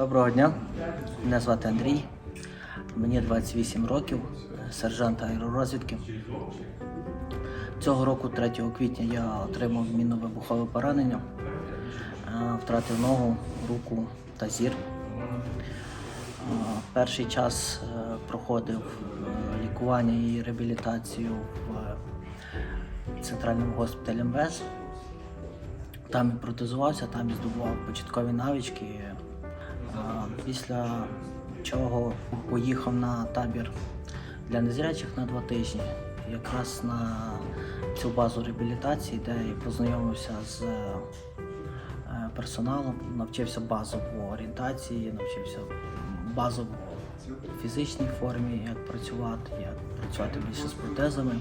Доброго дня, мене звати Андрій, мені 28 років, сержант аеророзвідки. Цього року, 3 квітня, я отримав мінно-вибухове поранення, Е, втратив ногу, руку та зір. Е, Перший час е, проходив лікування і реабілітацію в центральному госпіталі МВС. Там і протезувався, там і здобував початкові навички. Після чого поїхав на табір для незрячих на два тижні, якраз на цю базу реабілітації, де і познайомився з е, персоналом, навчився базово орієнтації, навчився базово фізичній формі, як працювати, як працювати більше з протезами.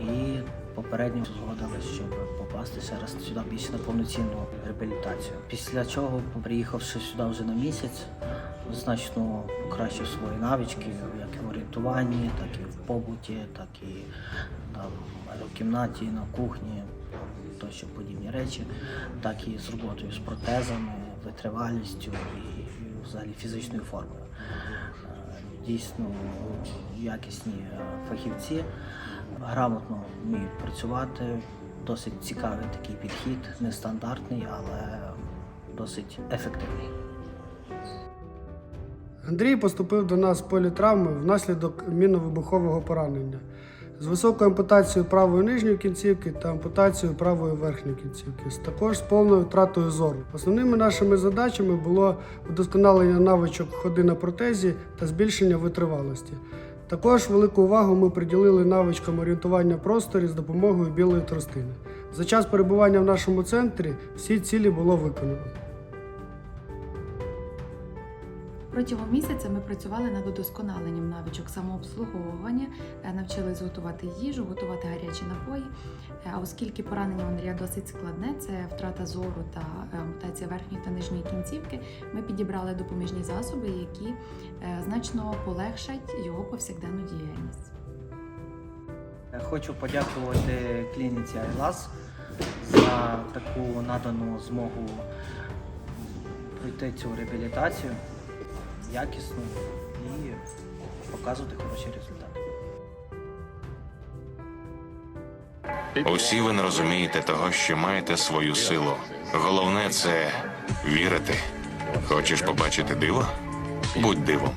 І попередньо згодились, щоб попасти ще раз сюди більше на повноцінну реабілітацію. Після чого, приїхавши сюди вже на місяць, значно покращив свої навички, як і в орієнтуванні, так і в побуті, так і там, в кімнаті, на кухні, тощо подібні речі, так і з роботою з протезами, витривалістю і взагалі фізичною формою. Е, Дійсно якісні фахівці, грамотно вміють працювати. Досить цікавий такий підхід, нестандартний, але досить ефективний. Андрій поступив до нас з політравми внаслідок мінно-вибухового поранення з високою ампутацією правої нижньої кінцівки та ампутацією правої верхньої кінцівки, також з повною втратою зору. Основними нашими задачами було удосконалення навичок ходи на протезі та збільшення витривалості. Також велику увагу ми приділили навичкам орієнтування просторі з допомогою білої тростини. За час перебування в нашому центрі всі цілі було виконано. Протягом місяця ми працювали над удосконаленням навичок самообслуговування, е, навчились готувати їжу, готувати гарячі напої. Е, А оскільки поранення Андрія досить складне, це втрата зору та е, ампутація верхньої та нижньої кінцівки, ми підібрали допоміжні засоби, які значно полегшать його повсякденну діяльність. Хочу подякувати клініці Айлас за таку надану змогу пройти цю реабілітацію якісно і показувати хороші результати. Усі ви не розумієте того, що маєте свою силу. Головне це вірити. Хочеш побачити диво? Будь дивом.